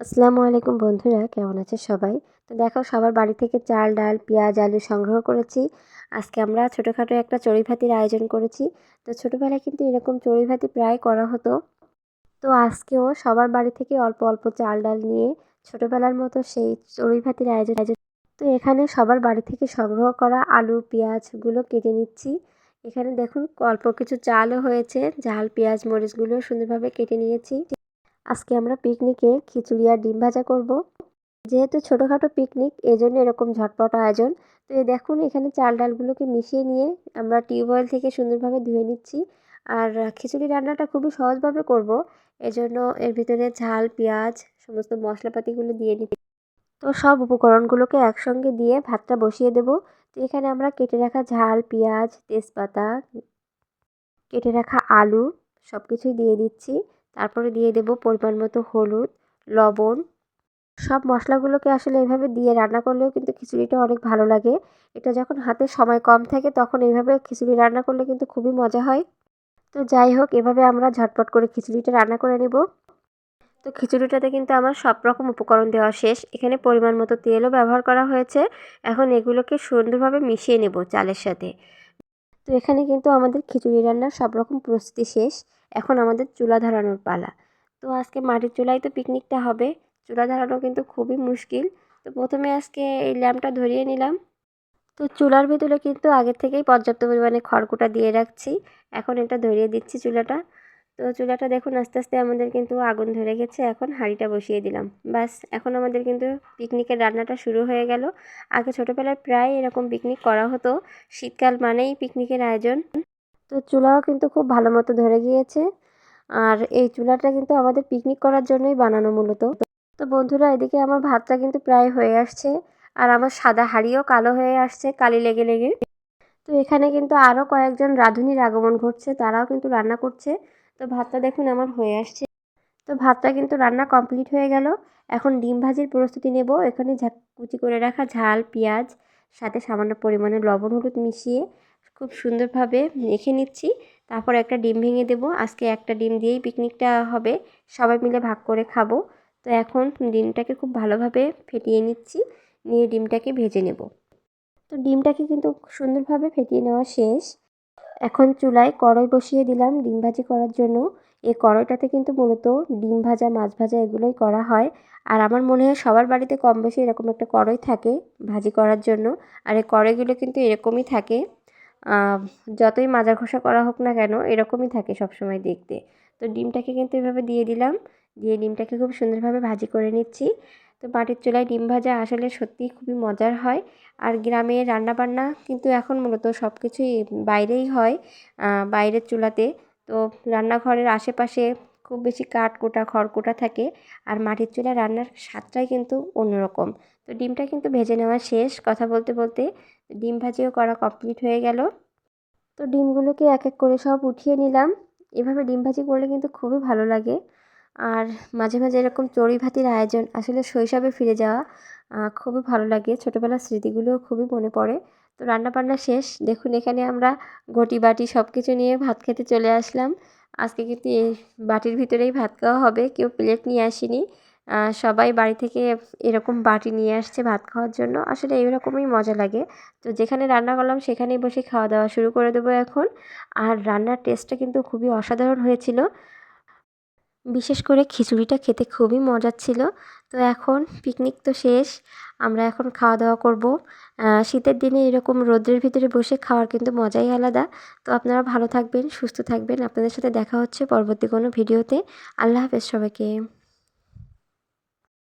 আসসালামু আলাইকুম বন্ধুরা, কেমন আছে সবাই? তো দেখো, সবার বাড়ি থেকে চাল, ডাল, পেঁয়াজ, আলু সংগ্রহ করেছি। আজকে আমরা ছোটোখাটো একটা চড়ুইভাতির আয়োজন করেছি। তো ছোটোবেলায় কিন্তু এরকম চড়ুইভাতি প্রায় করা হতো। তো আজকেও সবার বাড়ি থেকে অল্প অল্প চাল, ডাল নিয়ে ছোটোবেলার মতো সেই চড়ুইভাতির আয়োজন আয়োজন তো এখানে সবার বাড়ি থেকে সংগ্রহ করা আলু, পেঁয়াজগুলো কেটে নিচ্ছি। এখানে দেখুন, অল্প কিছু চালও হয়েছে। ঝাল, পেঁয়াজ, মরিচগুলো সুন্দরভাবে কেটে নিয়েছি। আজকে আমরা পিকনিকে খিচুড়ি আর ডিম ভাজা করব। যেহেতু ছোটোখাটো পিকনিক এই জন্য এরকম ঝটপট আয়োজন। তো এই দেখুন, এখানে চাল ডালগুলোকে মিশিয়ে নিয়ে আমরা টিউবওয়েল থেকে সুন্দরভাবে ধুয়ে নিচ্ছি। আর খিচুড়ি রান্নাটা খুবই সহজভাবে করব। এজন্য এর ভিতরে ঝাল, পেঁয়াজ, সমস্ত মশলাপাতিগুলো দিয়ে নিচ্ছি। তো সব উপকরণগুলোকে একসঙ্গে দিয়ে ভাতটা বসিয়ে দেব। তো এখানে আমরা কেটে রাখা ঝাল, পেঁয়াজ, তেজপাতা, কেটে রাখা আলু সব কিছুই দিয়ে দিচ্ছি। তারপরে দিয়ে দেব পরিমাণ মতো হলুদ, লবণ। সব মশলাগুলোকে আসলে এভাবে দিয়ে রান্না করলেও কিন্তু খিচুড়িটা অনেক ভালো লাগে। এটা যখন হাতে সময় কম থাকে তখন এইভাবে খিচুড়ি রান্না করলে কিন্তু খুবই মজা হয়। তো যাই হোক, এভাবে আমরা ঝটপট করে খিচুড়িটা রান্না করে নেব। তো খিচুড়িটাতে কিন্তু আমার সব রকম উপকরণ দেওয়া শেষ। এখানে পরিমাণ মতো তেলও ব্যবহার করা হয়েছে। এখন এগুলোকে সুন্দরভাবে মিশিয়ে নেব চালের সাথে। তো এখানে কিন্তু আমাদের খিচুড়ি রান্নার সব রকম প্রস্তুতি শেষ। এখন আমাদের চুলা ধরানোর পালা। তো আজকে মাটির চুলায় তো পিকনিকটা হবে। চুলা ধরানো কিন্তু খুবই মুশকিল। তো প্রথমে আজকে এই ল্যাম্পটা ধরিয়ে নিলাম। তো চুলার ভিতরে কিন্তু আগের থেকেই পর্যাপ্ত পরিমাণে খড়কুটা দিয়ে রাখছি। এখন এটা ধরিয়ে দিচ্ছি চুলাটা। তো চুলাটা দেখুন আস্তে আস্তে আমাদের কিন্তু আগুন ধরে গেছে। এখন হাঁড়িটা বসিয়ে দিলাম। বাস এখন আমাদের কিন্তু পিকনিকের রান্নাটা শুরু হয়ে গেল। আগে ছোটোবেলায় প্রায় এরকম পিকনিক করা হতো। শীতকাল মানেই পিকনিকের আয়োজন। তো চুলাও কিন্তু খুব ভালো মতো ধরে গিয়েছে। আর এই চুলাটা কিন্তু আমাদের পিকনিক করার জন্যই বানানো মূলত। তো বন্ধুরা, এদিকে আমার ভাতটা কিন্তু প্রায় হয়ে আসছে আর আমার সাদা হাড়িও কালো হয়ে আসছে, কালি লেগে লেগে। তো এখানে কিন্তু আরও কয়েকজন রাঁধুনির আগমন ঘটছে, তারাও কিন্তু রান্না করছে। তো ভাতটা দেখুন আমার হয়ে আসছে। তো ভাতটা কিন্তু রান্না কমপ্লিট হয়ে গেল। এখন ডিম ভাজির প্রস্তুতি নেব। এখানে কুচি করে রাখা ঝাল, পেঁয়াজ, সাথে সামান্য পরিমাণে লবণ, হলুদ মিশিয়ে খুব সুন্দরভাবে মেখে নিচ্ছি। তারপর একটা ডিম ভেঙে দেব। আজকে একটা ডিম দিয়েই পিকনিকটা হবে। সবাই মিলে ভাগ করে খাব। তো এখন ডিমটাকে খুব ভালোভাবে ফেটিয়ে নিচ্ছি। নিয়ে ডিমটাকে ভেজে নেব। তো ডিমটাকে কিন্তু সুন্দরভাবে ফেটিয়ে নেওয়া শেষ। এখন চুলায় কড়াই বসিয়ে দিলাম ডিম ভাজি করার জন্য। এই কড়াইটাতে কিন্তু মূলত ডিম ভাজা, মাছ ভাজা এগুলোই করা হয়। আর আমার মনে হয় সবার বাড়িতে কম বেশি এরকম একটা কড়াই থাকে ভাজি করার জন্য। আর এই কড়াইগুলো কিন্তু এরকমই থাকে। যতই মাজা ঘষা করা হোক না কেন, এরকমই থাকে সবসময় দেখতে। তো ডিমটাকে কিন্তু এভাবে দিয়ে দিলাম। দিয়ে ডিমটাকে খুব সুন্দরভাবে ভাজি করে নিচ্ছি। তো মাটির চুলায় ডিম ভাজা আসলে সত্যিই খুবই মজার হয়। আর গ্রামে রান্নাবান্না কিন্তু এখন মূলত সব কিছুই বাইরেই হয় বাইরের চুলাতে। তো রান্নাঘরের আশেপাশে খুব বেশি কাঠ কোটা খড়কুটা থাকে। আর মাটির চুলায় রান্নার স্বাদটাই কিন্তু অন্যরকম। তো ডিমটা কিন্তু ভেজে নেওয়া শেষ। কথা বলতে বলতে ডিম ভাজিও করা কমপ্লিট হয়ে গেল। তো ডিমগুলোকে এক এক করে সব উঠিয়ে নিলাম। এভাবে ডিম ভাজি করলে কিন্তু খুবই ভালো লাগে। আর মাঝে মাঝে এরকম চড়ি ভাতির আয়োজন, আসলে শৈশবে ফিরে যাওয়া খুবই ভালো লাগে। ছোটোবেলার স্মৃতিগুলোও খুবই মনে পড়ে। তো রান্নাবান্না শেষ। দেখুন, এখানে আমরা ঘটি বাটি সব কিছু নিয়ে ভাত খেতে চলে আসলাম। আজকে কিন্তু এই বাটির ভিতরেই ভাত খাওয়া হবে। কেউ প্লেট নিয়ে আসেনি। সবাই বাড়ি থেকে এরকম বাটি নিয়ে আসছে ভাত খাওয়ার জন্য। আসলে এইরকমই মজা লাগে। তো যেখানে রান্না করলাম সেখানেই বসে খাওয়া দাওয়া শুরু করে দেবো এখন। আর রান্নার টেস্টটা কিন্তু খুবই অসাধারণ হয়েছিল। বিশেষ করে খিচুড়িটা খেতে খুবই মজার ছিল। তো এখন পিকনিক তো শেষ। আমরা এখন খাওয়া দাওয়া করব। শীতের দিনে এরকম রোদ্রের ভিতরে বসে খাওয়ার কিন্তু মজাই আলাদা। তো আপনারা ভালো থাকবেন, সুস্থ থাকবেন। আপনাদের সাথে দেখা হচ্ছে পরবর্তী কোনো ভিডিওতে। আল্লাহ হাফেজ সবাইকে।